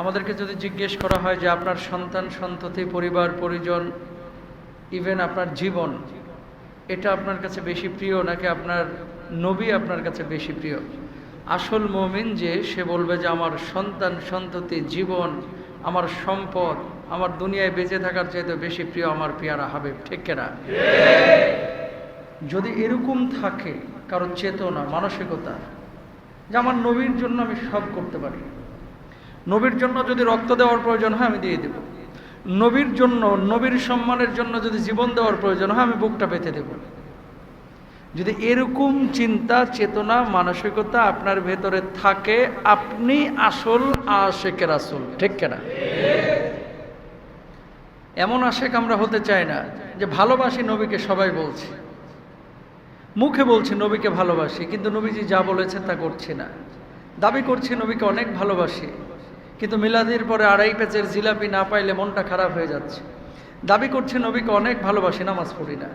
আমাদেরকে যদি জিজ্ঞেস করা হয় যে আপনার সন্তান, সন্ততি, পরিবার, পরিজন ইভেন আপনার জীবন, এটা আপনার কাছে বেশি প্রিয় নাকি আপনার নবী আপনার কাছে বেশি প্রিয়? আসল মমিন যে, সে বলবে যে আমার সন্তান, সন্ততি, জীবন, আমার সম্পদ, আমার দুনিয়ায় বেঁচে থাকার চাইতে বেশি প্রিয় আমার পেয়ারা হাবিব, ঠিক কেনা? যদি এরকম থাকে, কারও চেতনা, মানসিকতা, যে আমার নবীর জন্য আমি সব করতে পারি নবীর জন্য যদি রক্ত দেওয়ার প্রয়োজন হয়, আমি দিয়ে দেব। নবীর জন্য, নবীর সম্মানের জন্য যদি জীবন দেওয়ার প্রয়োজন হয়, আমি বুকটা পেতে দেব। যদি এরকম চিন্তা, চেতনা, মানসিকতা আপনার ভেতরে থাকে, আপনি আসল আশেকের আসল ঠিক কেনা? এমন আশেক আমরা হতে চাই না, যে ভালোবাসি নবীকে সবাই বলছে। মুখে বলছি, নবীকে ভালোবাসি, কিন্তু নবীজি যা বলেছেন তা করছি না। দাবি করছি, নবীকে অনেক ভালোবাসি। কিন্তু মিলাদির পরে আড়াই পেঁচের জিলাপি না পাইলে মনটা খারাপ হয়ে যাচ্ছে। দাবি করছে নবীকে অনেক ভালোবাসি, নামাজ পড়ি না।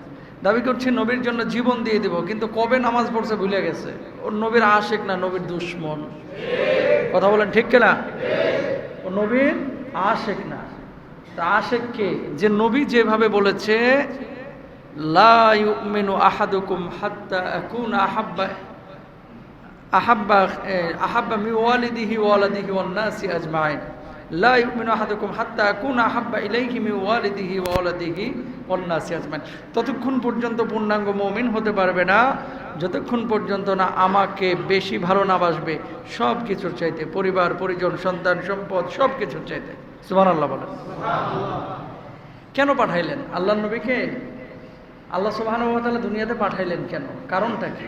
দাবি করছি নবীর জন্য জীবন দিয়ে দিব, কিন্তু কবে নামাজ পড়ছে ভুলে গেছে। ওর নবীর আশেক না নবীর দুশ্মন। কথা বলেন ঠিক কিনা? ও নবীর আশেক না। তা আশেক কে? যে নবী যেভাবে বলেছে, লা ইউমিনু আহাদুকুম হাত্তা আকুনা আহাব্বা আহাব্বা আহাব্বা মি আজমাইন। আহাব্বা মি ততক্ষণ পর্যন্ত পূর্ণাঙ্গ মুমিন হতে পারবে না। যতক্ষণ পর্যন্ত না আমাকে বেশি ভালো না বাসবে, সব কিছুর চাইতে পরিবার, পরিজন, সন্তান, সম্পদ, সব কিছুর চাইতে। সুবহানাল্লাহ বলেন। কেন পাঠাইলেন? আল্লাহ নবীকে? আল্লাহ ওয়া দুনিয়াতে পাঠাইলেন কেন? কারণটা কি?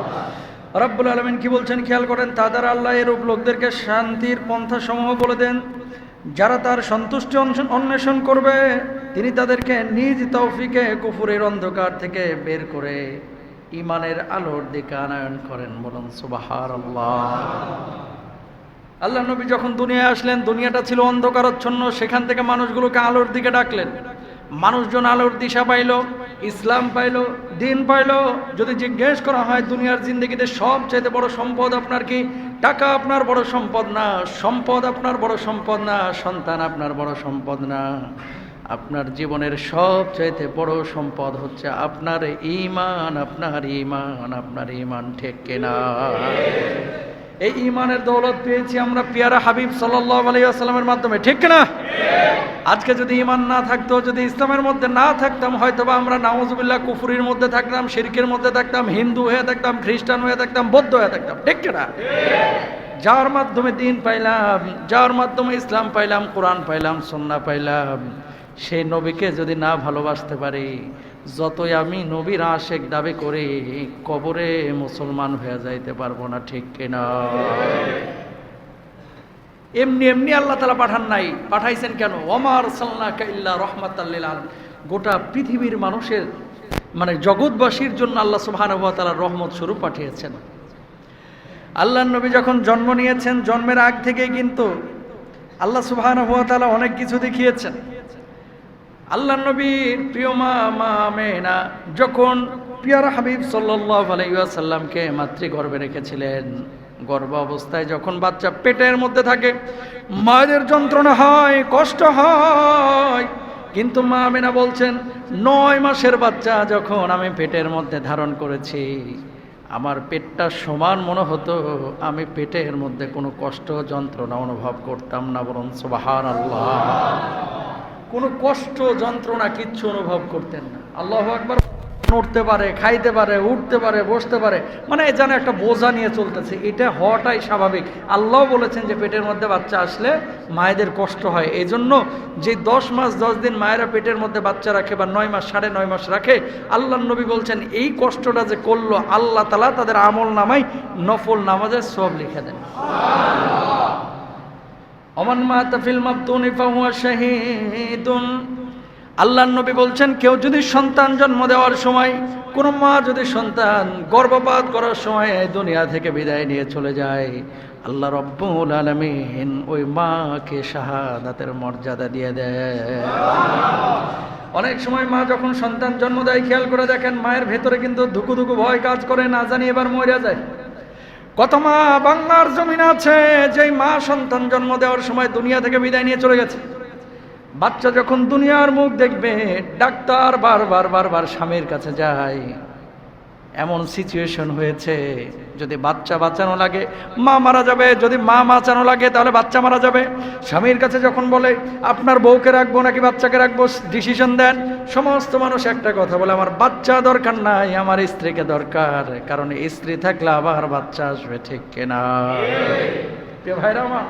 রব্বুল আলমিন কি বলছেন? খেয়াল করেন তাদের আল্লাহ এরূপ লোকদেরকে শান্তির পন্থা সমূহ বলে দেন। যারা তার সন্তুষ্টি অন্বেষণ- অন্বেষণ করবে, তিনি তাদেরকে নিজ তৌফিকে কুফুরের অন্ধকার থেকে বের করে ইমানের আলোর দিকে আনায়ন করেন বলুন সুবাহার আল্লাহ আল্লাহ নবী যখন দুনিয়ায় আসলেন, দুনিয়াটা ছিল অন্ধকারচ্ছন্ন, সেখান থেকে মানুষগুলোকে আলোর দিকে ডাকলেন। মানুষজন আলোর দিশা পাইল। ইসলাম পাইল, দিন পাইল, যদি জিজ্ঞেস করা হয় দুনিয়ার জিন্দগিতে সবচাইতে বড় সম্পদ আপনার কি? টাকা আপনার বড় সম্পদ না, সম্পদ আপনার বড় সম্পদ না, সন্তান আপনার বড় সম্পদ না। আপনার জীবনের সবচাইতে বড় সম্পদ হচ্ছে আপনার ইমান আপনার ইমান আপনার ইমান ঠিক কেনা? এই ইমানের দৌলত পেয়েছি আমরা পিয়ারা হাবিব সাল্লাহ আলাইসাল্লামের মাধ্যমে, ঠিক না আজকে যদি ইমান না থাকতো, যদি ইসলামের মধ্যে না থাকতাম হয়তো বা আমরা নাউজুবিল্লাহ কুফুরির মধ্যে থাকতাম, শিরকের মধ্যে থাকতাম, হিন্দু হয়ে থাকতাম, খ্রিস্টান হয়ে থাকতাম, বৌদ্ধ হয়ে থাকতাম, ঠিক না যার মাধ্যমে দিন পাইলাম, যার মাধ্যমে ইসলাম পাইলাম, কোরআন পাইলাম সন্না পাইলাম সেই নবীকে যদি না ভালোবাসতে পারি যতই আমি নবীর আশেক দাবি করি, কবরে মুসলমান হয়ে যাইতে পারব না, ঠিক কিনা? এমনি এমনি আল্লাহ তালা পাঠান নাই। পাঠাইছেন কেন? ওমার সাল্লা ইল্লা রহমাতাল্লিল আলম গোটা পৃথিবীর মানুষের মানে জগৎবাসীর জন্য আল্লাহ সুবহানাহু ওয়া তাআলা রহমত স্বরূপ পাঠিয়েছেন। আল্লাহ নবী যখন জন্ম নিয়েছেন, জন্মের আগ থেকেই কিন্তু আল্লাহ সুবহানাহু ওয়া তাআলা অনেক কিছু দেখিয়েছেন। আল্লাহ নবীর প্রিয় মা মা মেনা যখন পিয়ার হাবিব সাল্লাহ আলাইসাল্লামকে মাতৃগর্ভে রেখেছিলেন, গর্ভ অবস্থায় যখন বাচ্চা পেটের মধ্যে থাকে, মায়েদের যন্ত্রণা হয়, কষ্ট হয়। কিন্তু মা মেনা বলছেন, নয় মাসের বাচ্চা যখন আমি পেটের মধ্যে ধারণ করেছি, আমার পেটটা সমান মনে হতো, আমি পেটের মধ্যে কোনো কষ্ট, যন্ত্রণা অনুভব করতাম না বরং সুবাহান আল্লাহ কোনো কষ্ট, যন্ত্রণা কিচ্ছু অনুভব করতেন না। আল্লাহ একবার নড়তে পারে, খাইতে পারে, উঠতে পারে, বসতে পারে। মানে যেন একটা বোঝা নিয়ে চলতেছে। এটা হওয়াটাই স্বাভাবিক। আল্লাহ বলেছেন যে পেটের মধ্যে বাচ্চা আসলে মায়েদের কষ্ট হয়। এই জন্য যে দশ মাস, দশ দিন মায়েরা পেটের মধ্যে বাচ্চা রাখে বা নয় মাস, সাড়ে নয় মাস রাখে, আল্লাহ নবী বলছেন, এই কষ্টটা যে করল, আল্লাহ তালা তাদের আমল নামাই নফল নামাজের সব লিখে দেন। শাহীদুন। আল্লাহর নবী বলছেন, কেউ যদি সন্তান জন্ম দেওয়ার সময়, কোন মা যদি সন্তান গর্ভপাত করার সময় এই দুনিয়া থেকে বিদায় নিয়ে চলে যায়, আল্লাহ রব্বুল আলমিন ওই মাকে শাহাদাতের মর্যাদা দিয়ে দেয় অনেক সময় মা যখন সন্তান জন্ম দেয়, খেয়াল করে দেখেন, মায়ের ভেতরে কিন্তু ধুকু ধুকু ভয় কাজ করে, না জানি এবার মরে যায়। কত মা বাংলার জমিন আছে, যেই মা সন্তান জন্ম দেওয়ার সময় দুনিয়া থেকে বিদায় নিয়ে চলে গেছে। বাচ্চা যখন দুনিয়ার মুখ দেখবে, ডাক্তার বারবার বারবার স্বামীর কাছে যায়। এমন সিচুয়েশন হয়েছে, যদি বাচ্চা বাঁচানো লাগে, মা মারা যাবে, যদি মা বাঁচানো লাগে, তাহলে বাচ্চা মারা যাবে। স্বামীর কাছে যখন বলে, আপনার বউকে রাখব নাকি বাচ্চাকে রাখব? ডিসিশন দেন। সমস্ত মানুষ একটা কথা বলে, আমার বাচ্চা দরকার নাই, আমার স্ত্রীকে দরকার। কারণ স্ত্রী থাকলে আবার বাচ্চা আসবে, ঠিক কেনা? ভাইরা আমার,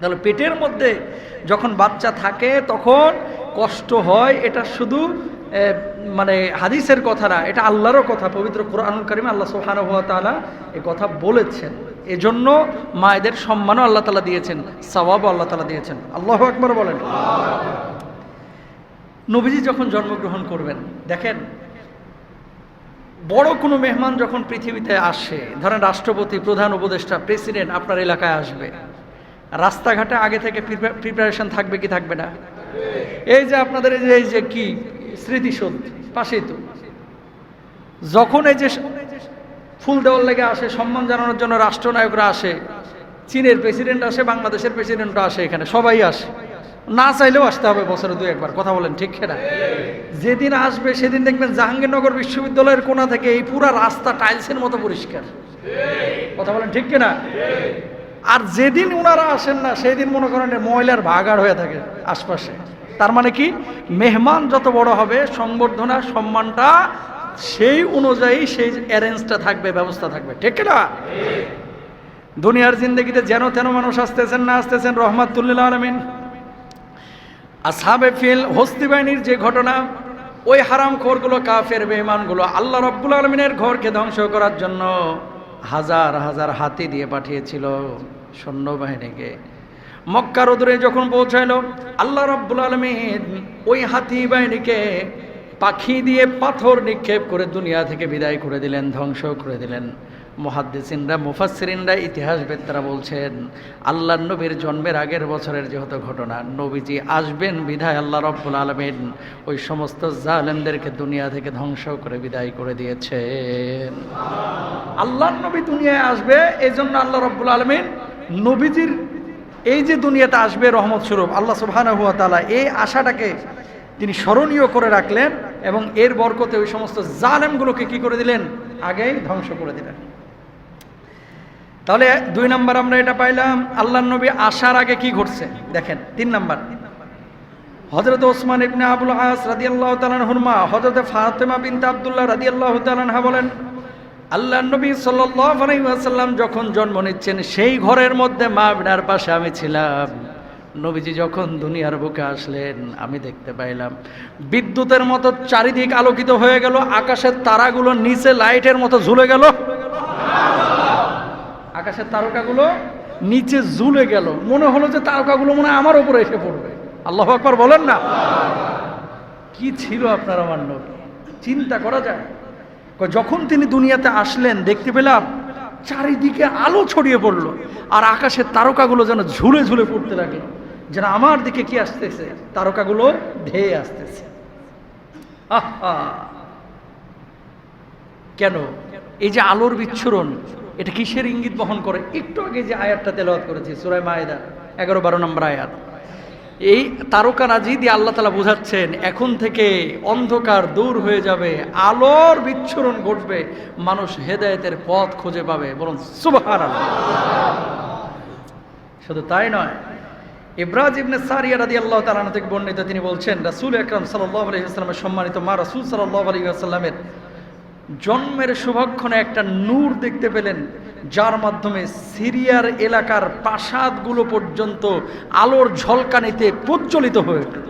তাহলে পেটের মধ্যে যখন বাচ্চা থাকে, তখন কষ্ট হয়, এটা শুধু মানে হাদিসের কথা না এটা আল্লাহরও কথা, পবিত্র কোরআন কারিমে আল্লাহ সোহান তালা এ কথা বলেছেন। এজন্য মায়েদের সম্মানও আল্লাহ তালা দিয়েছেন, সওয়াবও আল্লাহ তালা দিয়েছেন। আল্লাহ একবার বলেন। নবীজি যখন জন্মগ্রহণ করবেন, দেখেন, বড় কোনো মেহমান যখন পৃথিবীতে আসে, ধরেন রাষ্ট্রপতি, প্রধান উপদেষ্টা, প্রেসিডেন্ট আপনার এলাকায় আসবে, রাস্তাঘাটে আগে থেকে প্রিপারেশন থাকবে কি থাকবে না? এই যে আপনাদের এই যে কি স্মৃতিসৌধ, পাশেই তো। যখন এই যে ফুল দেওয়ার লেগে আসে, সম্মান জানানোর জন্য রাষ্ট্রনায়করা আসে, চীনের প্রেসিডেন্ট আসে, বাংলাদেশের প্রেসিডেন্টও আসে এখানে, সবাই আসে। না চাইলেও আসতে হবে বছরে দু একবার, কথা বলেন ঠিক না যেদিন আসবে সেদিন দেখবেন জাহাঙ্গীরনগর বিশ্ববিদ্যালয়ের কোনা থেকে এই পুরা রাস্তা টাইলসের মতো পরিষ্কার। কথা বলেন ঠিক কিনা? আর যেদিন ওনারা আসেন না, সেদিন মনে করেন ময়লার ভাগাড় হয়ে থাকে আশপাশে। তার মানে কি? মেহমান যত বড় হবে, সংবর্ধনা, সম্মানটা সেই অনুযায়ী সেই অ্যারেঞ্জটা থাকবে, ব্যবস্থা থাকবে। ঠিক না দুনিয়ার জিন্দগিতে যেন তেন মানুষ আসতেছেন না আসতেছেন, রহমাতুল্লিল আলমিন। আসহাবে ফিল হস্তি বাহিনীর যে ঘটনা, ওই হারাম খোরগুলো, কাফের, বেঈমানগুলো, আল্লাহ রব্বুল আলমিনের ঘরকে ধ্বংস করার জন্য হাজার হাজার হাতি দিয়ে পাঠিয়েছিল সৈন্যবাহিনীকে। মক্কার উদরে যখন পৌঁছাইল, আল্লাহ রব্বুল আলমিন ওই হাতি বাহিনীকে পাখি দিয়ে পাথর নিক্ষেপ করে দুনিয়া থেকে বিদায় করে দিলেন, ধ্বংস করে দিলেন। মহাদ্দিসিনরা, মুফাসসিরিনরা ইতিহাসবেত্তারা বলছেন আল্লাহ নবীর জন্মের আগের বছরের যেহেতু ঘটনা, নবীজি আসবেন বিধায় আল্লাহ রব্বুল আলমিন ওই সমস্ত জালেমদেরকে দুনিয়া থেকে ধ্বংস করে বিদায় করে দিয়েছেন। আল্লাহ নবী দুনিয়ায় আসবে এই জন্য আল্লাহ রব্বুল আলমিন নবীজির এই যে দুনিয়াতে আসবে রহমত স্বরূপ, আল্লাহ তাআলা এই আশাটাকে তিনি স্মরণীয় করে রাখলেন এবং এর বরকতে ওই সমস্ত জালেমগুলোকে কি করে দিলেন? আগেই ধ্বংস করে দিলেন। তাহলে দুই নাম্বার আমরা এটা পাইলাম, আল্লাহ নবী আসার আগে কি ঘটছে? দেখেন, তিন নাম্বার। হজরত ওসমান ইবনে আবুল হাস আস রাদিয়াল্লাহু তাআলা হুরমা হজরত ফাতেমা বিনতে আব্দুল্লাহ রাদিয়াল্লাহু তাআলা বলেন আল্লাহ নবী আলাইহি যখন জন্ম নিচ্ছেন, সেই ঘরের মধ্যে মা বিনার পাশে আমি ছিলাম। নবীজি যখন দুনিয়ার বুকে আসলেন, আমি দেখতে পাইলাম, বিদ্যুতের মতো চারিদিক আলোকিত হয়ে গেল, আকাশের তারাগুলো নিচে লাইটের মতো ঝুলে গেল। আকাশের তারকাগুলো নিচে ঝুলে গেল। মনে হলো যে তারকাগুলো মনে আমার উপরে এসে পড়বে। আল্লাহ আকবার বলেন না। কি ছিল আপনার আমার নবী? চিন্তা করা যায়। যখন তিনি দুনিয়াতে আসলেন, দেখতে পেলাম চারিদিকে আলো ছড়িয়ে পড়ল আর আকাশের তারকাগুলো যেন ঝুলে ঝুলে পড়তে লাগল। যেন আমার দিকে কি আসতেছে? তারকাগুলো ধেয়ে আসতেছে। কেন? এই যে আলোর বিচ্ছুরণ, এটা কিসের ইঙ্গিত বহন করে? একটু আগে যে আয়াতটা তেলাওয়াত করেছি, সুরায় মায়েদা, এগারো বারো নম্বর আয়াত। এই তারকা রাজি দিয়ে আল্লাহ তালা বোঝাচ্ছেন, এখন থেকে অন্ধকার দূর হয়ে যাবে, আলোর বিচ্ছুরণ ঘটবে, মানুষ হেদায়েতের পথ খুঁজে পাবে। বলুন সুবাহার শুধু তাই নয় ইব্রাজ সারিয়া রাদি আল্লাহ তালানা থেকে বর্ণিত তিনি বলছেন, রাসুল আকরাম সাল্লাহ আলহিহাস্লামের সম্মানিত মা রাসুল সাল্লাহ আলহিহাস্লামের জন্মের শুভক্ষণে একটা নূর দেখতে পেলেন, যার মাধ্যমে সিরিয়ার এলাকার প্রাসাদগুলো পর্যন্ত আলোর ঝলকানিতে প্রজ্বলিত হয়ে উঠল।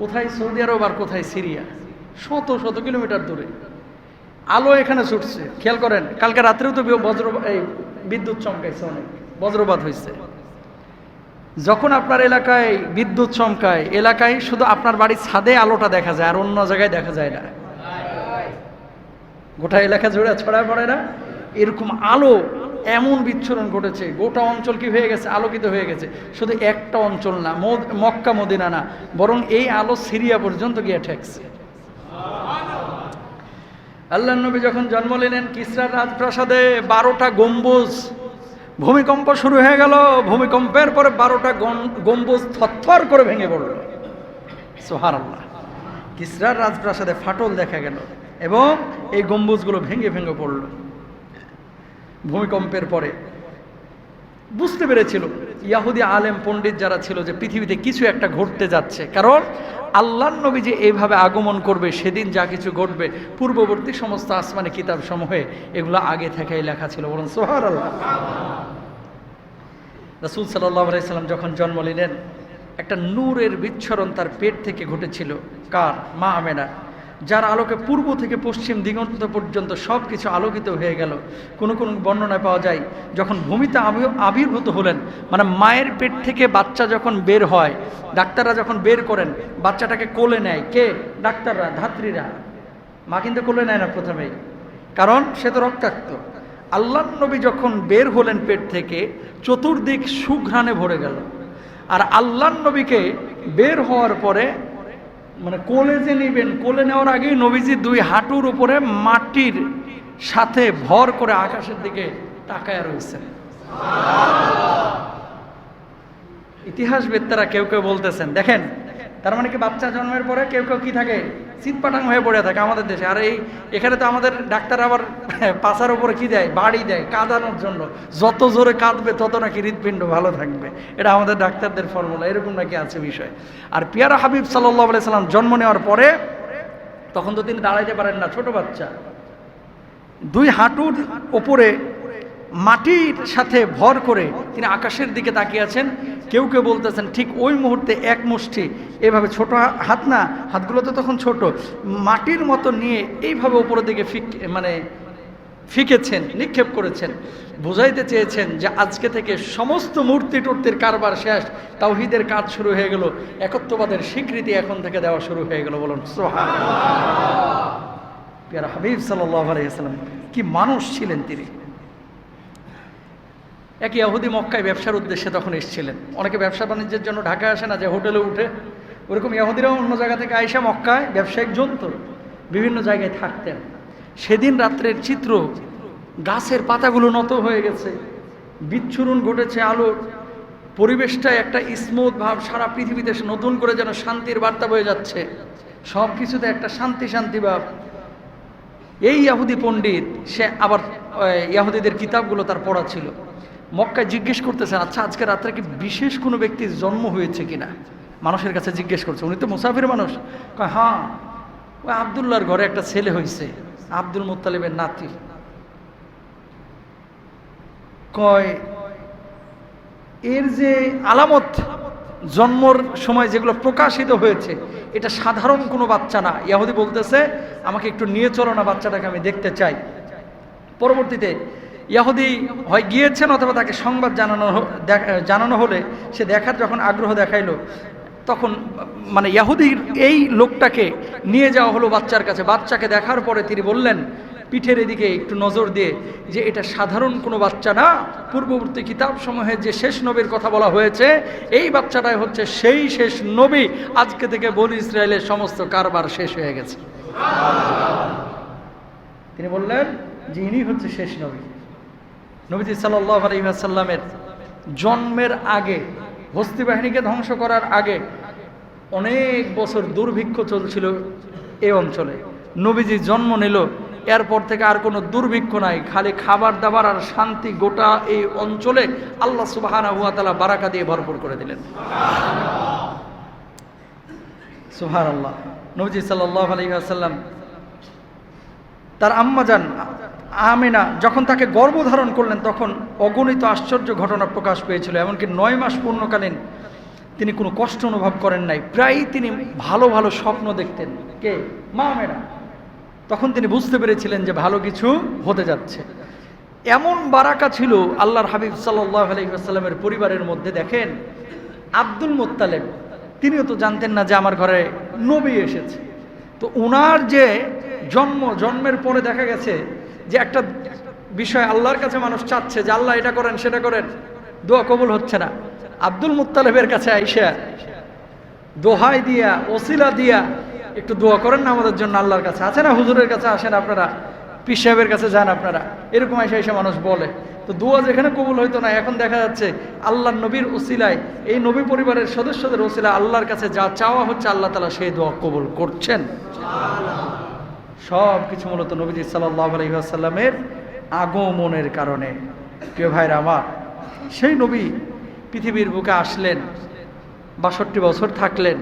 কোথায় সৌদি আরব আর কোথায় সিরিয়া? শত শত কিলোমিটার দূরে। আলো এখানে ছুটছে। খেয়াল করেন, কালকে রাত্রেও তো বজ্র এই বিদ্যুৎ চমকাইছে অনেক, বজ্রপাত হয়েছে যখন আপনার এলাকায় বিদ্যুৎ চমকায়, এলাকায় শুধু আপনার বাড়ির ছাদে আলোটা দেখা যায় আর অন্য জায়গায় দেখা যায় না। গোটা এলাকা জুড়ে ছড়ায় পড়ে না। এরকম আলো, এমন বিচ্ছুরণ ঘটেছে। গোটা অঞ্চল কি হয়ে গেছে? আলোকিত হয়ে গেছে। শুধু একটা অঞ্চল না মক্কা, মদিনা না, বরং এই আলো সিরিয়া পর্যন্ত গিয়ে ঠেকছে। আল্লাহ নবী যখন জন্ম নিলেন কিসরার রাজপ্রাসাদে, বারোটা গম্বুজ। ভূমিকম্প শুরু হয়ে গেল। ভূমিকম্পের পরে বারোটা গম্বুজ থরথর করে ভেঙে পড়ল। সোহার আল্লাহ কিসরার রাজপ্রাসাদে ফাটল দেখা গেল। এবং এই গম্বুজগুলো ভেঙে ভেঙে পড়ল। ভূমিকম্পের পরে। বুঝতে পেরেছিল, ইয়াহুদি আলেম পণ্ডিত যারা ছিল যে পৃথিবীতে কিছু একটা ঘটতে যাচ্ছে। কারণ আল্লাহ নবী যে এইভাবে আগমন করবে, সেদিন যা কিছু ঘটবে, পূর্ববর্তী সমস্ত আসমানি কিতাব সমূহে এগুলো আগে থেকেই লেখা ছিল। বলুন সোহার আল্লাহ রাসুল আলাইসাল্লাম যখন জন্ম নিলেন, একটা নূরের বিচ্ছরণ তার পেট থেকে ঘটেছিল। কার? মা আমেনা যার আলোকে পূর্ব থেকে পশ্চিম দিগন্ত পর্যন্ত সব কিছু আলোকিত হয়ে গেল। কোনো কোনো বর্ণনায় পাওয়া যায়, যখন ভূমিতে আবি- আবির্ভূত হলেন মানে মায়ের পেট থেকে বাচ্চা যখন বের হয়, ডাক্তাররা যখন বের করেন, বাচ্চাটাকে কোলে নেয়। কে? ডাক্তাররা, ধাত্রীরা। মা কিন্তু কোলে নেয় না প্রথমেই কারণ সে তো রক্তাক্ত। আল্লাহ নবী যখন বের হলেন পেট থেকে, চতুর্দিক সুঘ্রাণে ভরে গেল। আর আল্লাহ নবীকে বের হওয়ার পরে মানে কোলে যে নিবেন, কোলে নেওয়ার আগেই নবীজি দুই হাঁটুর উপরে মাটির সাথে ভর করে আকাশের দিকে তাকায় রয়েছেন। ইতিহাস বেত্তারা কেউ কেউ বলতেছেন, দেখেন তার মানে কি বাচ্চা জন্মের পরে কেউ কেউ কি থাকে? চিৎপাটাং হয়ে পড়ে থাকে আমাদের দেশে। আর এই, এখানে তো আমাদের ডাক্তার আবার পাশার উপরে কি দেয়? বাড়ি দেয় কাঁদানোর জন্য। যত জোরে কাঁদবে তত নাকি হৃৎপিণ্ড ভালো থাকবে। এটা আমাদের ডাক্তারদের ফর্মুলা এরকম নাকি আছে বিষয়। আর পিয়ারা হাবিব সাল্লাহ সাল্লাম জন্ম নেওয়ার পরে তখন তো তিনি দাঁড়াইতে পারেন না, ছোট বাচ্চা। দুই হাঁটুর ওপরে মাটির সাথে ভর করে তিনি আকাশের দিকে তাকিয়ে আছেন। কেউ কেউ বলতেছেন, ঠিক ওই মুহূর্তে এক মুষ্টি। এভাবে ছোট হাত না, হাতগুলো তো তখন ছোট। মাটির মতো নিয়ে এইভাবে উপরের দিকে মানে ফিকেছেন, নিক্ষেপ করেছেন। বোঝাইতে চেয়েছেন যে আজকে থেকে সমস্ত মূর্তি টুর্তির কারবার শেষ, তাওহিদের কাজ শুরু হয়ে গেল। একত্ববাদের স্বীকৃতি এখন থেকে দেওয়া শুরু হয়ে গেল বলুন। সোহা পিয়ারা হাবিব আলাইসাল্লাম কি মানুষ ছিলেন তিনি। এক ইয়াহুদি মক্কায় ব্যবসার উদ্দেশ্যে তখন এসেছিলেন। অনেকে ব্যবসা বাণিজ্যের জন্য ঢাকায় আসে না, যে হোটেলে উঠে। ওরকম ইয়াহুদিরাও অন্য জায়গা থেকে আইসা মক্কায় ব্যবসায়িক জন্তু বিভিন্ন জায়গায় থাকতেন। সেদিন রাত্রের চিত্র, গাছের পাতাগুলো নত হয়ে গেছে, বিচ্ছুরণ ঘটেছে আলোর পরিবেশটা একটা স্মুথ ভাব সারা পৃথিবীতে নতুন করে যেন শান্তির বার্তা বয়ে যাচ্ছে। সব কিছুতে একটা শান্তি শান্তি ভাব। এই ইয়াহুদি পণ্ডিত, সে আবার ইয়াহুদিদের কিতাবগুলো তার পড়া ছিল। মক্কায় জিজ্ঞেস করতেছেন আচ্ছা আজকে রাত্রে কি বিশেষ কোনো ব্যক্তির জন্ম হয়েছে কিনা? মানুষের কাছে জিজ্ঞেস করছে, উনি তো মুসাফির মানুষ। কয় হ্যাঁ। ওই আবদুল্লাহর ঘরে একটা ছেলে হয়েছে, আব্দুল মুত্তালিবের নাতি। কয়, এর যে আলামত জন্মর সময় যেগুলো প্রকাশিত হয়েছে, এটা সাধারণ কোনো বাচ্চা না। ইয়াহুদি বলতেছে, আমাকে একটু নিয়ে চলো না বাচ্চাটাকে, আমি দেখতে চাই। পরবর্তীতে ইয়াহুদি হয় গিয়েছেন অথবা তাকে সংবাদ জানানো জানানো হলে সে দেখার যখন আগ্রহ দেখাইলো, তখন মানে ইয়াহুদির এই লোকটাকে নিয়ে যাওয়া হলো বাচ্চার কাছে। বাচ্চাকে দেখার পরে তিনি বললেন, পিঠের এদিকে একটু নজর দিয়ে যে এটা সাধারণ কোনো বাচ্চা না। পূর্ববর্তী কিতাব সমূহে যে শেষ নবীর কথা বলা হয়েছে, এই বাচ্চাটাই হচ্ছে সেই শেষ নবী। আজকে থেকে বন ইসরায়েলের সমস্ত কারবার শেষ হয়ে গেছে। তিনি বললেন যে ইনি হচ্ছে শেষ নবী। নবীজি সাল্লাহ আলহিহাসাল্লামের জন্মের আগে, হস্তি বাহিনীকে ধ্বংস করার আগে অনেক বছর দুর্ভিক্ষ চলছিল এই অঞ্চলে। নবীজি জন্ম নিল, এরপর থেকে আর কোনো দুর্ভিক্ষ নাই, খালি খাবার দাবার আর শান্তি গোটা এই অঞ্চলে আল্লাহ সুবাহানা হুয়া তালা বারাকা দিয়ে ভরপুর করে দিলেন। সুহার আল্লাহ নবীজি সাল্লাহ আলহিহাসাল্লাম তার আম্মা যান, আমেনা যখন তাকে গর্ভধারণ করলেন তখন অগণিত আশ্চর্য ঘটনা প্রকাশ পেয়েছিল, এমনকি নয় মাস পূর্ণকালীন তিনি কোনো কষ্ট অনুভব করেন নাই। প্রায়ই তিনি ভালো ভালো স্বপ্ন দেখতেন। কে? মা আমেনা। তখন তিনি বুঝতে পেরেছিলেন যে ভালো কিছু হতে যাচ্ছে। এমন বারাকা ছিল আল্লাহর হাবিব সাল্লাহ আলহিহাস্লামের পরিবারের মধ্যে, দেখেন, আব্দুল মোত্তালেব। তিনিও তো জানতেন না যে আমার ঘরে নবী এসেছে। তো ওনার যে জন্ম, জন্মের পরে দেখা গেছে যে একটা বিষয় আল্লাহর কাছে মানুষ চাচ্ছে যে আল্লাহ এটা করেন, সেটা করেন। দোয়া কবুল হচ্ছে না। আব্দুল মুত্তালেবের কাছে আইসা দোহাই দিয়া, ওসিলা দিয়া একটু দোয়া করেন না আমাদের জন্য আল্লাহর কাছে। আছে না হুজুরের কাছে? আসেন আপনারা। পীর সাহেবের কাছে যান আপনারা। এরকম এসে এসে মানুষ বলে। তো দোয়া যেখানে কবুল হইতো না, এখন দেখা যাচ্ছে আল্লাহ নবীর ওসিলায়, এই নবী পরিবারের সদস্যদের ওসিলা আল্লাহর কাছে যা চাওয়া হচ্ছে আল্লাহ তালা সেই দোয়া কবুল করছেন। সব কিছু মূলত নবীজি সাল্লাহ আলহিহাসাল্লামের আগমনের কারণে। প্রিয় ভাইরা আমার, সেই নবী পৃথিবীর বুকে আসলেন, বাষট্টি বছর থাকলেন,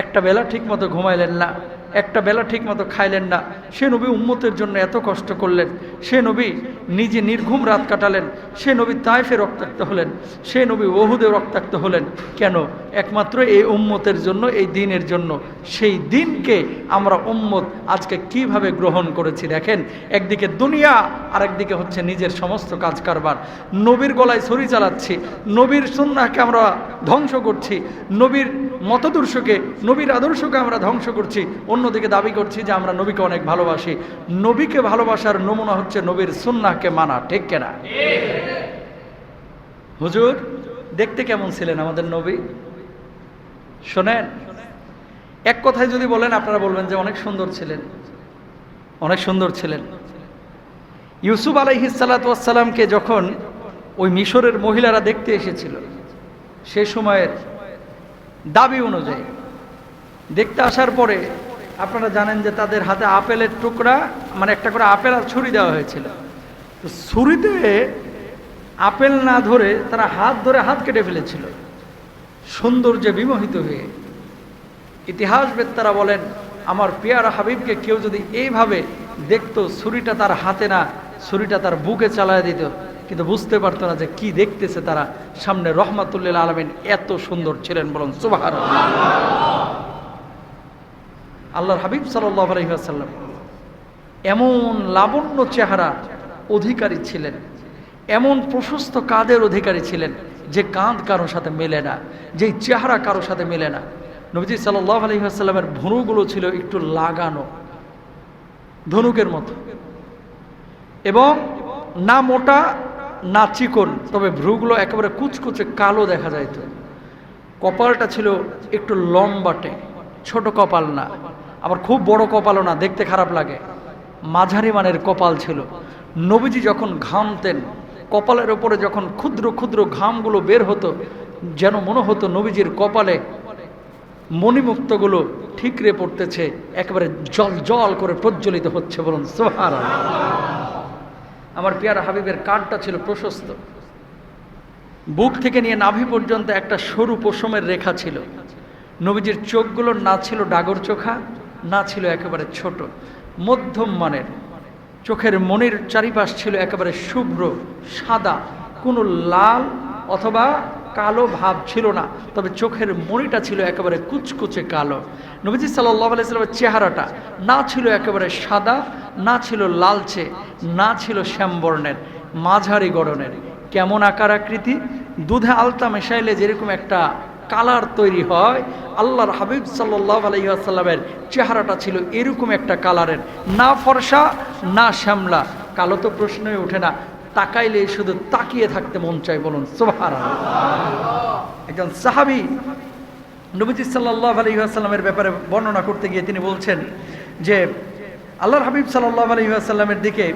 একটা বেলা ঠিকমতো ঘুমাইলেন না। একটা বেলা ঠিক মতো খাইলেন না। সে নবী উম্মতের জন্য এত কষ্ট করলেন। সে নবী নিজে নির্ঘুম রাত কাটালেন। সে নবী তাইফে রক্তাক্ত হলেন। সে নবী ওহুদে রক্তাক্ত হলেন। কেন? একমাত্র এই উম্মতের জন্য, এই দিনের জন্য। সেই দিনকে আমরা উম্মত আজকে কীভাবে গ্রহণ করেছি দেখেন? একদিকে দুনিয়া আর একদিকে হচ্ছে নিজের সমস্ত কাজ কারবার নবীর গলায় ছড়ি চালাচ্ছি, নবীর সুন্নাহকে আমরা ধ্বংস করছি, নবীর মতদর্শকে, নবীর আদর্শকে আমরা ধ্বংস করছি অন্যদিকে দাবি করছি যে আমরা নবীকে অনেক ভালোবাসি। নবীকে ভালোবাসার নমুনা হচ্ছে নবীর সুন্নাহকে মানা, ঠিক কেনা? হুজুর, দেখতে কেমন ছিলেন আমাদের নবী? শোনেন, এক কথায় যদি বলেন, আপনারা বলবেন যে অনেক সুন্দর ছিলেন। অনেক সুন্দর ছিলেন। ইউসুফ আলাইহিসালাতামকে যখন ওই মিশরের মহিলারা দেখতে এসেছিল, সে সময়ের দাবি অনুযায়ী, দেখতে আসার পরে আপনারা জানেন যে তাদের হাতে আপেলের টুকরা মানে একটা করে আপেল আর ছুরি দেওয়া হয়েছিল। তো ছুরিতে আপেল না ধরে তারা হাত ধরে হাত কেটে ফেলেছিল। সৌন্দর্যে বিমোহিত হয়ে ইতিহাসবেত্তারা বলেন, আমার পেয়ারা হাবিবকে কেউ যদি এইভাবে দেখতো, ছুরিটা তার হাতে না, ছুরিটা তার বুকে চালায় দিত। কিন্তু বুঝতে পারতো না যে কি দেখতেছে তারা। সামনে রহমাতুল্লিল আলমিন এত সুন্দর ছিলেন বলুন সুবাহার আল্লাহর হাবিব আলহিহাসাল্লাম এমন লাবণ্য চেহারা অধিকারী ছিলেন, এমন প্রশস্ত কাদের অধিকারী ছিলেন যে কাঁধ কারোর সাথে মেলে না, যেই চেহারা কারোর সাথে মেলে না। নবীজি সাল্লাহ আলহিহাসাল্লামের ভুনুগুলো ছিল একটু লাগানো, ধনুকের মতো। এবং না মোটা, না চিকন, তবে ভ্রুগুলো একেবারে কুচকুচে কালো দেখা যাইত। কপালটা ছিল একটু লম্বাটে, ছোট কপাল না। আবার খুব বড় কপালও না, দেখতে খারাপ লাগে। মাঝারি মানের কপাল ছিল। নবীজি যখন ঘামতেন, কপালের ওপরে যখন ক্ষুদ্র ক্ষুদ্র ঘামগুলো বের হতো, যেন মনে হতো নবীজির কপালে মণিমুক্তগুলো ঠিকরে পড়তেছে, একেবারে জল জল করে প্রজ্বলিত হচ্ছে বলুন সোহার আমার পেয়ারা হাবিবের কাঠটা ছিল প্রশস্ত। বুক থেকে নিয়ে নাভি পর্যন্ত একটা সরু পশমের রেখা ছিল। নবীজির চোখগুলোর না ছিল ডাগর চোখা না ছিল একেবারে ছোট, মধ্যম মানের। চোখের মনির চারিপাশ ছিল একেবারে শুভ্র, সাদা, কোনো লাল অথবা কালো ভাব ছিল না, তবে চোখের মনিটা ছিল একেবারে কুচকুচে কালো। নবীজি সাল্লাহ চেহারাটা না ছিল একেবারে সাদা, না ছিল লালচে, না ছিল শ্যামবর্ণের, মাঝারি গড়নের। কেমন আকার আকৃতি? দুধে আলতা মেশাইলে যেরকম একটা কালার তৈরি হয়। আল্লাহর হাবিব সাল্লাহ আলহিহাসাল্লামের চেহারাটা ছিল এরকম একটা কালারের। না ফর্সা, না শ্যামলা। কালো তো প্রশ্নই ওঠে না। তাকাইলে শুধু তাকিয়ে থাকতে মন চাই বলুন সোভার একজন সাহাবি নবীজি সাল্লাহ আলহিহাসাল্লামের ব্যাপারে বর্ণনা করতে গিয়ে তিনি বলছেন যে, আল্লাহর হাবিব সাল্লাহ আলহিহাসাল্লামের দিকে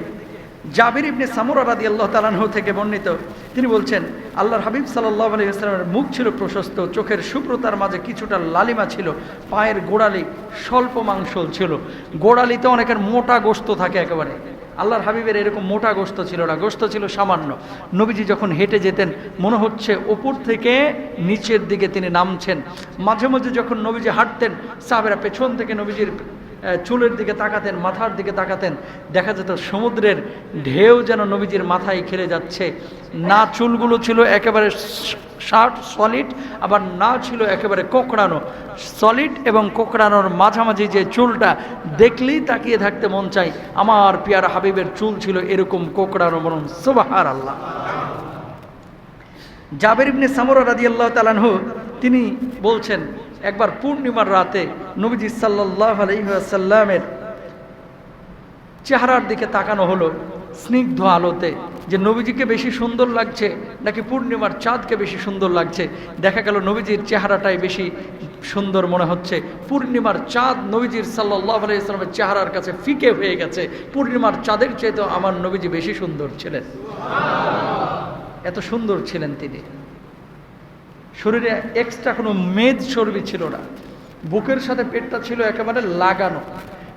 জাবির ইবনে সামুরা রাদি আল্লাহ তালাহ থেকে বর্ণিত। তিনি বলছেন, আল্লাহর হাবিব সাল্লাহ আলহিহাস্লামের মুখ ছিল প্রশস্ত, চোখের শুভ্রতার মাঝে কিছুটা লালিমা ছিল, পায়ের গোড়ালি স্বল্প মাংসল ছিল। গোড়ালিতে অনেকের মোটা গোস্ত থাকে একেবারে। আল্লাহর হাবিবের এরকম মোটা গোস্ত ছিল না গোস্ত ছিল সামান্য। নবীজি যখন হেঁটে যেতেন, মনে হচ্ছে ওপর থেকে নিচের দিকে তিনি নামছেন। মাঝে মাঝে যখন নবীজি হাঁটতেন, সাহেবেরা পেছন থেকে নবীজির চুলের দিকে তাকাতেন, মাথার দিকে তাকাতেন, দেখা যেত সমুদ্রের ঢেউ যেন নবীজির মাথায় খেলে যাচ্ছে। না চুলগুলো ছিল একেবারে শার্ট সলিড আবার না ছিল একেবারে কোকড়ানো। সলিড এবং কোকড়ানোর মাঝামাঝি যে চুলটা, দেখলেই তাকিয়ে থাকতে মন চাই আমার পিয়ার হাবিবের চুল ছিল এরকম কোকড়ানো বলুন সুবাহার আল্লাহ জাবের ইবনে সামরা রাদি আল্লাহ তালানহু তিনি বলছেন একবার পূর্ণিমার রাতে নবীজি সাল্লাহ আলহিহাসাল্লামের চেহারার দিকে তাকানো হলো স্নিগ্ধ আলোতে যে নবীজিকে বেশি সুন্দর লাগছে নাকি পূর্ণিমার চাঁদকে বেশি সুন্দর লাগছে। দেখা গেল নবীজির চেহারাটাই বেশি সুন্দর মনে হচ্ছে। পূর্ণিমার চাঁদ নবীজির সাল্লাহ আলাইসলামের চেহারার কাছে ফিকে হয়ে গেছে। পূর্ণিমার চাঁদের চেয়ে তো আমার নবীজি বেশি সুন্দর ছিলেন। এত সুন্দর ছিলেন তিনি। শরীরে এক্সট্রা কোনো মেদ চর্বি ছিল না। বুকের সাথে পেটটা ছিল একেবারে লাগানো।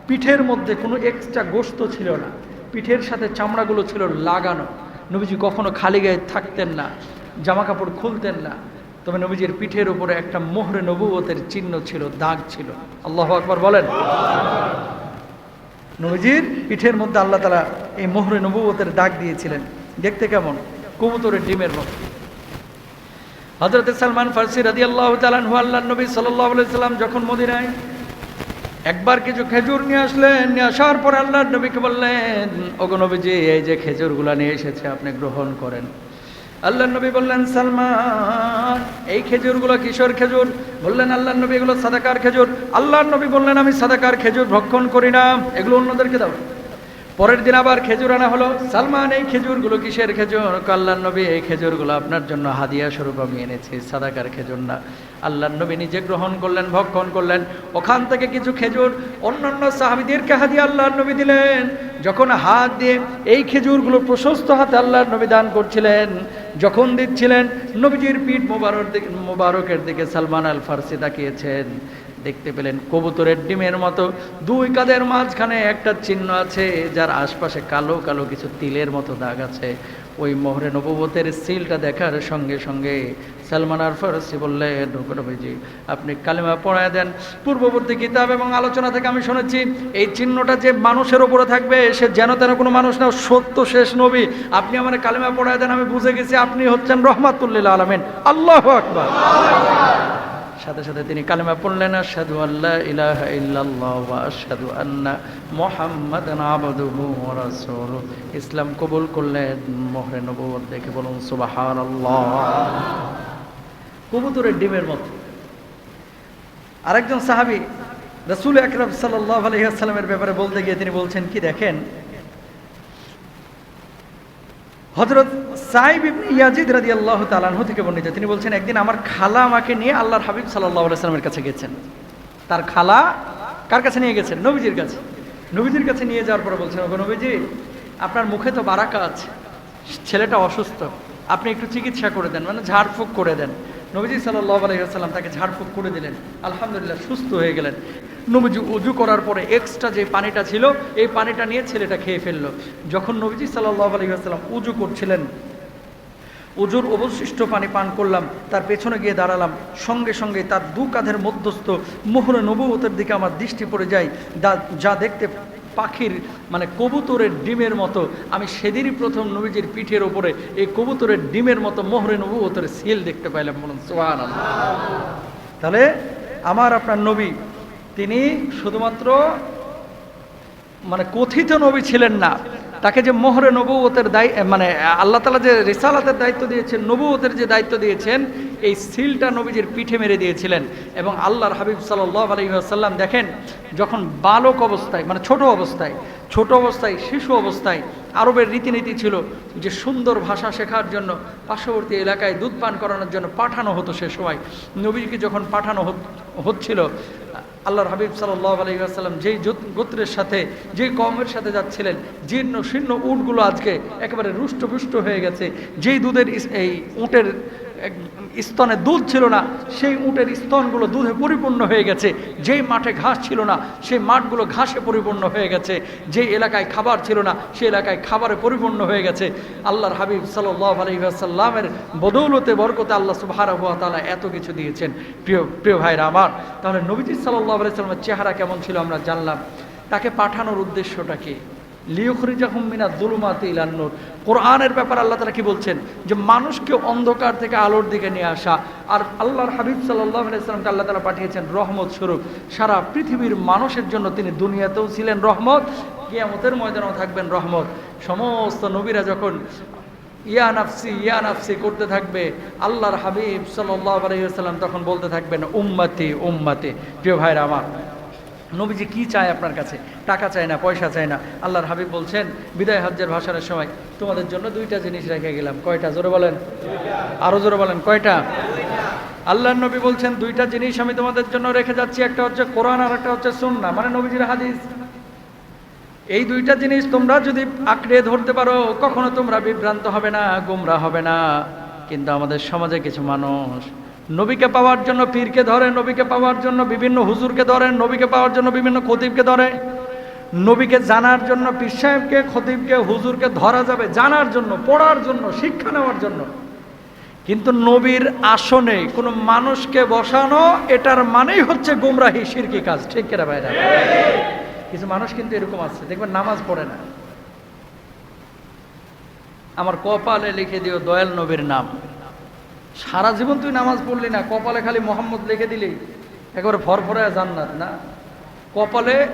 পিঠের মধ্যে কোনো এক্সট্রা গোস্ত ছিল না। পিঠের সাথে চামড়াগুলো ছিল লাগানো। নবীজি কখনো খালি গায়ে থাকতেন না জামা কাপড় খুলতেন না। তবে নবীজির পিঠের উপরে একটা মোহরে নবুবতের চিহ্ন ছিল, দাগ ছিল। আল্লাহ আকবর বলেন। নবীজির পিঠের মধ্যে আল্লাহ তালা এই মোহরে নবুবতের দাগ দিয়েছিলেন। দেখতে কেমন? কবুতরের ডিমের মতো। হজরত সালমান ফার্সি রাদি আল্লাহ আল্লাহ নবী সাল্লাম যখন মদিনায় একবার কিছু খেজুর নিয়ে আসলেন, নিয়ে আসার পর আল্লাহ নবীকে বললেন, ওগো নবীজি, এই যে খেজুরগুলো নিয়ে এসেছে, আপনি গ্রহণ করেন। আল্লাহ নবী বললেন, সালমান, এই খেজুরগুলো কিশোর খেজুর? বললেন আল্লাহ নবী, এগুলো সাদাকার খেজুর। আল্লাহ নবী বললেন, আমি সাদাকার খেজুর ভক্ষণ করি না, এগুলো অন্যদেরকে দাও। পরের দিন আবার খেজুর আনা হলো। সালমান, এই খেজুরগুলো কিসের খেজুর? আল্লাহ নবী, এই খেজুরগুলো আপনার জন্য হাদিয়া স্বরূপ, আমি এনেছি। সাদাকার খেজুর না। আল্লাহ নবী নিজে গ্রহণ করলেন, ভক্ষণ করলেন। ওখান থেকে কিছু খেজুর অন্যান্য সাহাবিদেরকে হাদিয়া আল্লাহ নবী দিলেন। যখন হাত দিয়ে এই খেজুরগুলো প্রশস্ত হাতে আল্লাহ নবী দান করছিলেন, যখন দিচ্ছিলেন, নবীজির পিঠ মোবারক মোবারকের দিকে সালমান আল ফার্সি তাকিয়েছেন। দেখতে পেলেন কবুতরের ডিমের মতো। দুই কাদের মাঝখানে একটা চিহ্ন আছে, যার আশপাশে কালো কালো কিছু তিলের মতো দাগ আছে। ওই মোহরে নবুবতের সিলটা দেখার সঙ্গে সঙ্গে সালমান আর ফরসি বললেন নবীজি আপনি কালিমা পড়ায় দেন। পূর্ববর্তী কিতাব এবং আলোচনা থেকে আমি শুনেছি, এই চিহ্নটা যে মানুষের ওপরে থাকবে, সে যেন তেন কোনো মানুষ না, সত্য শেষ নবী। আপনি আমার কালিমা পড়ায় দেন, আমি বুঝে গেছি আপনি হচ্ছেন রহমাতুল্লিল আলমেন। আল্লাহ আকবার। সাথে সাথে তিনি কালেমা পড়লেন, আশহাদু আল্লাহ ইলাহা ইল্লাল্লাহ আন্না মুহাম্মাদান আবদুহু ওয়া রাসূলুহু। ইসলাম কবুল করলেন, মোহরে নবুয়ত দেখে বলুন, সুবহানাল্লাহ। কবুতরের ডিমের মতো। আরেকজন সাহাবী, রাসূল আকরাম সাল্লাল্লাহু আলাইহি ওয়াসাল্লামের ব্যাপারে বলতে গিয়ে তিনি বলছেন, কি দেখেন? হজরত সাহেব ইবনে ইয়াজিদ রাজি আল্লাহ তালাহ থেকে বর্ণিত। তিনি বলছেন, একদিন আমার খালা আমাকে নিয়ে আল্লাহর হাবিব সাল্লাহ সাল্লামের কাছে গেছেন। তার খালা কার কাছে নিয়ে গেছেন? নবীজির কাছে। নবীজির কাছে নিয়ে যাওয়ার পরে বলছেন, ওগো নবীজি, আপনার মুখে তো বারাকা আছে। ছেলেটা অসুস্থ। আপনি একটু চিকিৎসা করে দেন মানে ঝাড়ফুঁক করে দেন। নবীজি সাল্লাহ আলহিহাল্লাম তাকে ঝাড়ফুঁক করে দিলেন। আলহামদুলিল্লাহ সুস্থ হয়ে গেলেন। নবীজি উজু করার পরে এক্সট্রা যে পানিটা ছিল, এই পানিটা নিয়ে ছেলেটা খেয়ে ফেলল। যখন নবীজি সাল্লাহ আলহিহাস্লাম উজু করছিলেন, উজুর অবশিষ্ট পানি পান করলাম, তার পেছনে গিয়ে দাঁড়ালাম। সঙ্গে সঙ্গে তার দু কাঁধের মধ্যস্থ মোহরে নবুতের দিকে আমার দৃষ্টি পড়ে যায় যা দেখতে পাখির মানে কবুতরের ডিমের মতো। আমি সেদিনই প্রথম নবীজির পিঠের ওপরে এই কবুতরের ডিমের মতো মোহরে নবুতের সিল দেখতে পাইলাম বলুন সোহান তাহলে আমার আপনার নবী, তিনি শুধুমাত্র মানে কথিত নবী ছিলেন না তাকে যে মোহরে নবুয়তের দায়ী মানে আল্লাহ তালা যে রিসালাতের দায়িত্ব দিয়েছেন নবুয়তের যে দায়িত্ব দিয়েছেন, এই সিলটা নবীজির পিঠে মেরে দিয়েছিলেন। এবং আল্লাহর হাবিব সাল্লাহ আলহিহাসাল্লাম দেখেন, যখন বালক অবস্থায় মানে ছোট অবস্থায় ছোট অবস্থায়, শিশু অবস্থায়, আরবের রীতিনীতি ছিল যে সুন্দর ভাষা শেখার জন্য, পার্শ্ববর্তী এলাকায় দুধ পান করানোর জন্য পাঠানো হতো সে সময়। নবীকে যখন পাঠানো হচ্ছিল আল্লাহর হাবিব সাল্লাহ আলহিহাসাল্লাম যেই গোত্রের সাথে, যেই কমের সাথে যাচ্ছিলেন, জীর্ণ, শীর্ণ উটগুলো আজকে একেবারে রুষ্টপুষ্ট হয়ে গেছে। যেই দুধের এই উটের স্তনে দুধ ছিল না, সেই উটের স্তনগুলো দুধে পরিপূর্ণ হয়ে গেছে। যেই মাঠে ঘাস ছিল না, সেই মাঠগুলো ঘাসে পরিপূর্ণ হয়ে গেছে। যেই এলাকায় খাবার ছিল না, সেই এলাকায় খাবারে পরিপূর্ণ হয়ে গেছে। আল্লাহর হাবিব সাল্লাহ আলহিহাসাল্লামের বদৌলতে, বরকতে আল্লাহ সুবাহারহুয়া তালা এত কিছু দিয়েছেন। প্রিয় প্রিয় ভাইরা আমার, তাহলে নবীজি সাল্লাহ আলাইসাল্লামের চেহারা কেমন ছিল আমরা জানলাম। তাকে পাঠানোর উদ্দেশ্যটা কি? লিওখরিজাহমিনা দুলুমাতে ইলান্নুর কোরআনের ব্যাপার আল্লাহ তালা কি বলছেন? যে মানুষকে অন্ধকার থেকে আলোর দিকে নিয়ে আসা। আর আল্লাহর হাবিব সাল্লাহ আল্লাহ তালা পাঠিয়েছেন রহমত স্বরূপ। সারা পৃথিবীর মানুষের জন্য তিনি দুনিয়াতেও ছিলেন রহমত, কিয়ামতের ময়দানেও থাকবেন রহমত। সমস্ত নবীরা যখন ইয়া নাফসি ইয়া নাফসি করতে থাকবে, আল্লাহর হাবিব সাল্লাহ তখন বলতে থাকবেন, উম্মাতি উম্মাতি। প্রিয় ভাইরা আমার, নবীজি কি চায় আপনার কাছে? টাকা চায় না, পয়সা চায় না। আল্লাহর হাবিব বলছেন, বিদায় হজ্জের ভাষণের সময়, তোমাদের জন্য দুইটা জিনিস রেখে গেলাম। কয়টা? জোরে বলেন। আরও জোরে বলেন, কয়টা? আল্লাহর নবী বলছেন, দুইটা জিনিস আমি তোমাদের জন্য রেখে যাচ্ছি। একটা হচ্ছে কোরআন আর একটা হচ্ছে সুন্নাহ। মানে নবীজির হাদিস। এই দুইটা জিনিস তোমরা যদি আঁকড়ে ধরতে পারো, কখনো তোমরা বিভ্রান্ত হবে না, গোমরা হবে না। কিন্তু আমাদের সমাজে কিছু মানুষ, নবীকে পাওয়ার জন্য পীরকে ধরে, নবীকে পাওয়ার জন্য বিভিন্ন হুজুরকে ধরে, নবীকে পাওয়ার জন্য বিভিন্ন খতিবকে ধরে। নবীকে জানার জন্য, পীর সাহেবকে, খতিবকে, হুজুরকে ধরা যাবে জানার জন্য, পড়ার জন্য, শিক্ষা নেওয়ার জন্য। কিন্তু নবীর আসনে কোনো মানুষকে বসানো, এটার মানেই হচ্ছে গুমরাহি শিরকি কাজ। ঠিক কেনা ভাইরা? কিছু মানুষ কিন্তু এরকম আছে, দেখবেন নামাজ পড়ে না। আমার কপালে লিখে দিও দয়াল নবীর নাম। সারা জীবন তুই নামাজ পড়লি না, কপালে খালি মোহাম্মদ লিখে দিলি, একেবারে ফরফরে জান্নাত, না? কপালে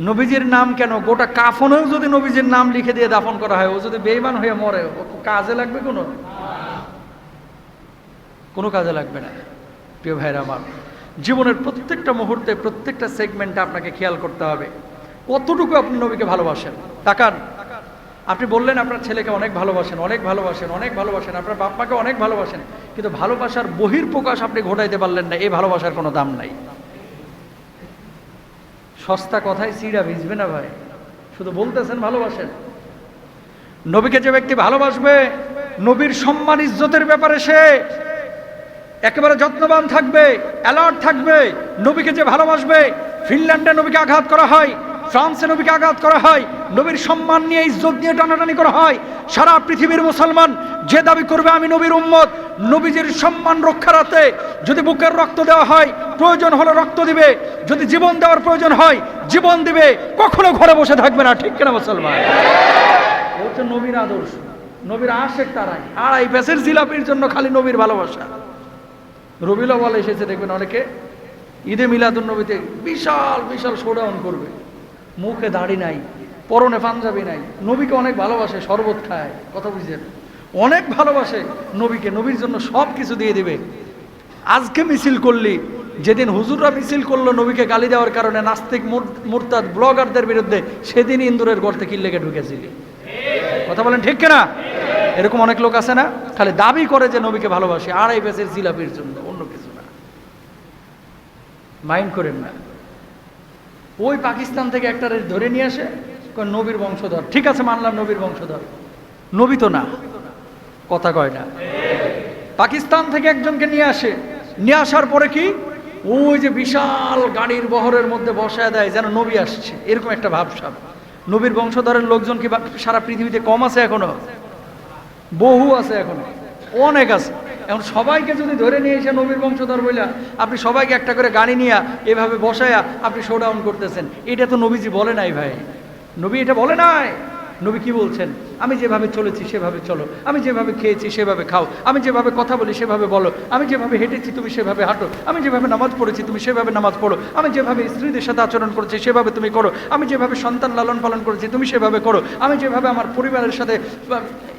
নবীজির নাম কেন? গোটা কাফনেও যদি নবীজির নাম লিখে দিয়ে দাফন করা হয়, ও যদি বেইমান হয়ে মরে, ও কাজে লাগবে কোনো? কোনো কাজে লাগবে না। প্রিয় ভাইরা আমার, জীবনের প্রত্যেকটা মুহূর্তে, প্রত্যেকটা সেগমেন্টে আপনাকে খেয়াল করতে হবে। কতটুকু আপনি নবীকে ভালোবাসেন? তাকান। আপনি বললেন আপনার ছেলেকে অনেক ভালোবাসেন অনেক ভালোবাসেন অনেক ভালোবাসেন, আপনার বাপ্পাকে অনেক ভালোবাসেন, কিন্তু ভালোবাসার বহির প্রকাশ আপনি ঘটাইতে পারলেন না, এই ভালোবাসার কোনো দাম নাই। সস্তা কথায় সিঁড়া ভিজবে না ভাই। শুধু বলতেছেন ভালোবাসেন। নবীকে যে ব্যক্তি ভালোবাসবে, নবীর সম্মান, ইজ্জতের ব্যাপারে সে একেবারে যত্নবান থাকবে অ্যালার্ট থাকবে। নবীকে যে ভালোবাসবে, ফিনল্যান্ডে নবীকে আঘাত করা হয়। ফ্রান্সে নবীকে আঘাত করা হয়, নবীর সম্মান নিয়ে ইজ্জত নিয়ে টানাটানি করা হয়। সারা পৃথিবীর মুসলমান যে দাবি করবে, আমি নবীর উম্মত, নবীজির সম্মান রক্ষারাতে যদি বুকের রক্ত দেওয়া হয়, প্রয়োজন হলে রক্ত দিবে। যদি জীবন দেওয়ার প্রয়োজন হয়, জীবন দিবে। কখনো ঘরে বসে থাকবে না, ঠিক কিনা মুসলমান? হচ্ছে নবীর আদর্শ। নবীর আশেক তারাই আড়াই পেসের জিলাপির জন্য খালি নবীর ভালোবাসা। রবিলা বলে এসেছে, দেখবেন অনেকে। ঈদে মিলাদুন নবীতে বিশাল বিশাল শোডাউন করবে। মুখে দাড়ি নাই, পরনে পাঞ্জাবি নাই, নবীকে অনেক ভালোবাসে, শরবত খায়, কথা বুঝছেন? অনেক ভালোবাসে নবীকে, নবীর জন্য সব কিছু দিয়ে দিবে। আজকে মিছিল করলি, যেদিন হুজুররা মিছিল করল নবীকে গালি দেওয়ার কারণে নাস্তিক মুরতাদ ব্লগারদের বিরুদ্ধে সেদিন ইন্দুরের গর্তে কিল্লেকে ঢুকেছিলি। কথা বলেন ঠিক কিনা? এরকম অনেক লোক আছে না? খালি দাবি করে যে নবীকে ভালোবাসে, আড়াই পেসের জিলাপির জন্য, অন্য কিছু না। মাইন্ড করেন না। ওই পাকিস্তান থেকে একটা ধরে নিয়ে আসে নবীর বংশধর। ঠিক আছে, মানলাম নবীর বংশধর। নবী তো না, কথা কয় না। পাকিস্তান থেকে একজনকে নিয়ে আসে। নিয়ে আসার পরে কি? ওই যে বিশাল গাড়ির বহরের মধ্যে বসায় দেয়, যেন নবী আসছে। এরকম একটা ভাবসাব। নবীর বংশধরের লোকজন কি সারা পৃথিবীতে কম আছে এখনও? বহু আছে এখনও। অনেক আছে। এখন সবাইকে যদি ধরে নিয়ে এসে নবীর বংশধর বইলা, আপনি সবাইকে একটা করে গাড়ি নিয়ে এভাবে বসায়া আপনি শোডাউন করতেছেন। এটা তো নবীজি বলে নাই ভাই। নবী এটা বলে নাই। নবী কি বলছেন? আমি যেভাবে চলেছি, সেভাবে চলো। আমি যেভাবে খেয়েছি, সেভাবে খাও। আমি যেভাবে কথা বলি, সেভাবে বলো। আমি যেভাবে হেঁটেছি, তুমি সেভাবে হাঁটো। আমি যেভাবে নামাজ পড়েছি, তুমি সেভাবে নামাজ পড়ো। আমি যেভাবে স্ত্রীদের সাথে আচরণ করেছি, সেভাবে তুমি করো। আমি যেভাবে সন্তান লালন পালন করেছি, তুমি সেভাবে করো। আমি যেভাবে আমার পরিবারের সাথে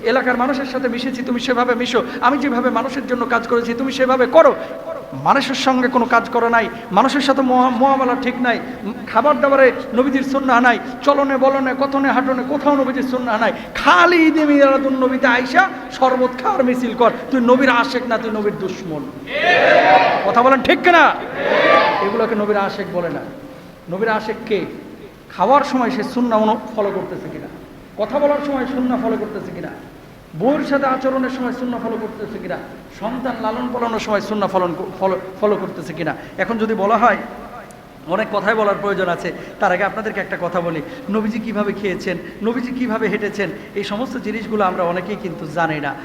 এলাকার মানুষের সাথে মিশেছি, তুমি সেভাবে মিশো। আমি যেভাবে মানুষের জন্য কাজ করেছি, তুমি সেভাবে করো। মানুষের সঙ্গে কোনো কাজ করা নাই, মানুষের সাথে মহা- মোয়ামলা ঠিক নাই, খাবার দাবারে নবীজির সন্না নাই, চলনে, বলনে, কথনে, হাঁটনে কোথাও নবীজির সন্না নাই। খালি ঈদে মিলাদুন নবীতে আইসা শরবত খাওয়ার মিছিল কর। তুই নবীর আশেক না, তুই নবীর দুশ্মন। কথা বলেন ঠিক না এগুলোকে নবীর আশেক বলে না। নবীর আশেক কে? খাওয়ার সময় সে সুন্না ফলো করতেছে কিনা? কথা বলার সময় সুন্না ফলো করতেছে কিনা? বউর সাথে আচরণের সময় শূন্য ফলো করতেছে কিনা? সন্তান লালন পালনের সময় শূন্য ফলন ফলো ফলো করতেছে কিনা? এখন যদি বলা হয়, অনেক কথাই বলার প্রয়োজন আছে, তার আগে আপনাদেরকে একটা কথা বলি। নবীজি কীভাবে খেয়েছেন, নবীজি কীভাবে হেঁটেছেন, এই সমস্ত জিনিসগুলো আমরা অনেকেই কিন্তু জানি না।